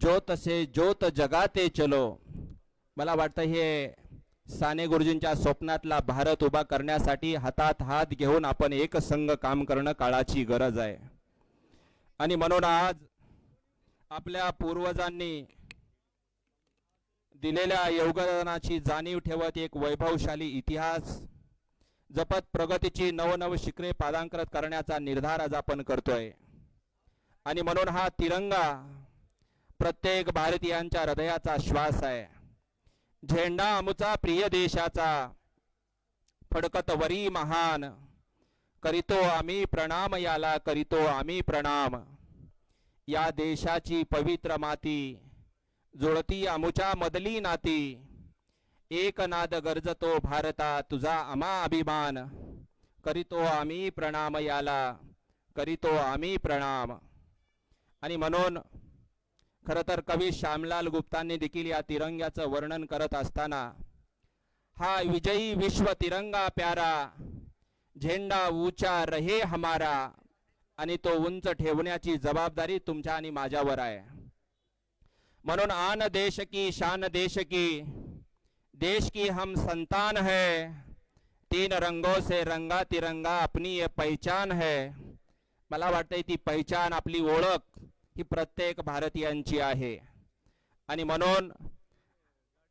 ज्योत से ज्योत जगाते चलो. मला वाटतं हे साने गुरुजींच्या स्वप्नातला भारत उभा करण्यासाठी हातात हात घेऊन आपण एक संघ काम करणं काळाची गरज आहे. आणि म्हणून आज आपल्या पूर्वजांनी दिलेल्या योगदानाची जाणीव ठेवत एक वैभवशाली इतिहास जपत प्रगतीची नवनव शिखरे पादांकरत करण्याचा निर्धार आज आपण करतोय. आणि म्हणून हा तिरंगा प्रत्येक भारतीयांच्या हृदयाचा श्वास आहे. झेंडा आमचा प्रिय देशाचा. फडकत वरी महान. करीतो आम्ही प्रणाम याला करीतो आम्ही प्रणाम. या देशाची पवित्र माती जुळती आमुच्या मदली नाती. एक नाद गरजतो भारता तुझा आम्हा अभिमान. करीतो आम्ही प्रणाम याला करीतो आम्ही प्रणाम. आणि म्हणून खरं तर कवी श्यामलाल गुप्तांनी देखील या तिरंग्याचं वर्णन करत असताना हा विजयी विश्व तिरंगा प्यारा झेंडा ऊंचा रहे हमारा आणि तो उंच ठेवण्याची जबाबदारी तुमच्या आणि माझ्यावर आहे. म्हणून आन देश की शान देश की देश की हम संतान है तीन रंगों से रंगा तिरंगा अपनी ये पहचान है. मला वाटतंय ती पहचान आपली ओळख ही प्रत्येक भारतीयांची आहे. आणि म्हणून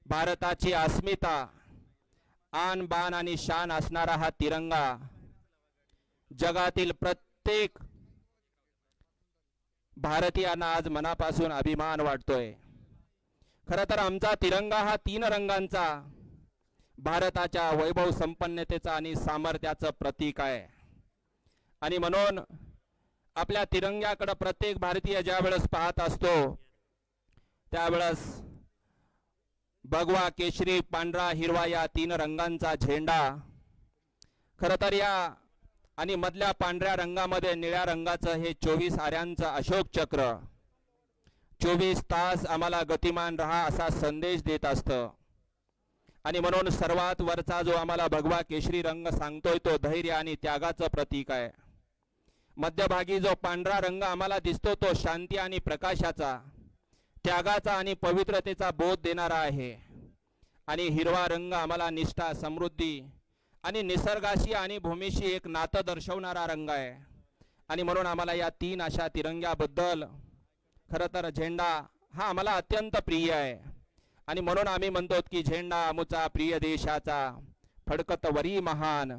भारताची अस्मिता आन बान आणि शान असणारा हा तिरंगा जगातील प्रत्येक भारतीयांना आज मनापासून अभिमान वाटतोय. खर तर आमचा तिरंगा हा तीन रंगांचा भारताच्या वैभव संपन्नतेचा आणि सामर्थ्याचं प्रतीक आहे. आणि म्हणून आपल्या तिरंग्याकडे प्रत्येक भारतीय ज्या वेळेस पाहत असतो त्यावेळेस भगवा केशरी पांढरा हिरवा या तीन रंगांचा झेंडा खर तर या आणि मधल्या पांढऱ्या रंगामध्ये निळ्या रंगाचं हे चोवीस आऱ्यांचं अशोक चक्र. चोवीस तास आम्हाला गतिमान रहा असा संदेश देत असतं. आणि म्हणून सर्वात वरचा जो आम्हाला भगवा केशरी रंग सांगतोय तो धैर्य आणि त्यागाचं प्रतीक आहे. मध्यभागी जो पांढरा रंग आम्हाला दिसतो तो शांती आणि प्रकाशाचा त्यागाचा आणि पवित्रतेचा बोध देणारा आहे. आणि हिरवा रंग आम्हाला निष्ठा समृद्धी आणि निसर्गाशी आणि भूमीशी एक नातं दर्शवणारा रंग आहे. आणि म्हणून आम्हाला या तीन अशा तिरंग्याबद्दल खरं तर झेंडा हा आम्हाला अत्यंत प्रिय आहे. आणि म्हणून आम्ही म्हणतो की झेंडा आमचा प्रिय देशाचा फडकत वरी महान.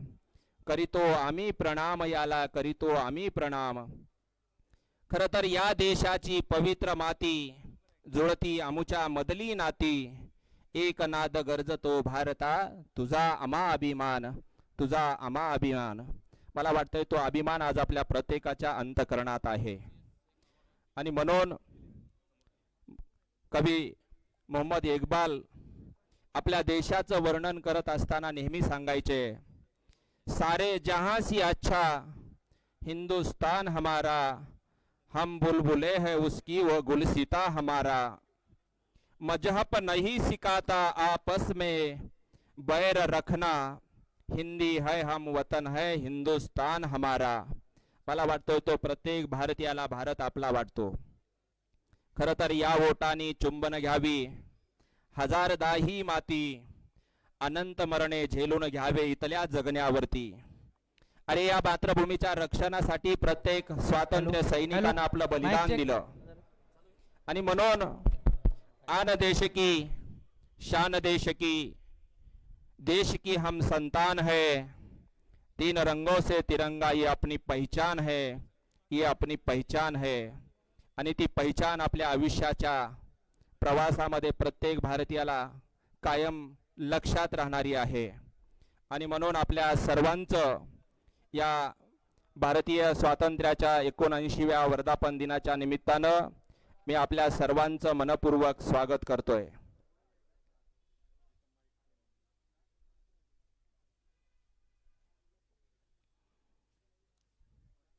करीतो आम्ही प्रणाम याला करीतो आम्ही प्रणाम. खर तर या देशाची पवित्र माती जुळती आमुच्या मदली नाती. एक नाद गरजतो भारता तुझा अमा अभिमान तुझा अमा अभिमान. मला वाटतंय तो अभिमान आज आपल्या प्रत्येकाच्या अंतकरणात आहे. आणि म्हणून कवी मोहम्मद इक्बाल आपल्या देशाचं वर्णन करत असताना नेहमी सांगायचे सारे जहाँ से अच्छा हिंदुस्तान हमारा, हम बुलबुले हैं उसकी वह गुलसिता हमारा। मज़हब नहीं सिखाता आपस में, बैर रखना, हिंदी है हम वतन है, हिंदुस्तान हमारा। मला वाटतोय तो प्रत्येक भारतीयाला भारत आपला वाटतो। खर तर या वोटानी चुंबन घ्यावी हज़ार दाही माती अनंत मरणे झेलून घ्यावे इथल्या जगण्यावरती. अरे या मातृभूमीच्या रक्षणासाठी प्रत्येक स्वातंत्र्य सैनिकांना आपलं बलिदान. दिलं. आणि म्हणून आन देश की शान देश की देश की हम संतान है. तीन रंगों से तिरंगा ये अपनी पहचान है ये अपनी पहचान है. आणि ती पहचान आपल्या आयुष्याच्या प्रवासामध्ये प्रत्येक भारतीयाला कायम लक्षात राहणारी आहे. आणि म्हणून आपल्या सर्वांचं या भारतीय स्वातंत्र्याच्या एकोणऐंशीव्या वर्धापन दिनाच्या निमित्तानं मी आपल्या सर्वांचं मनपूर्वक स्वागत करतोय.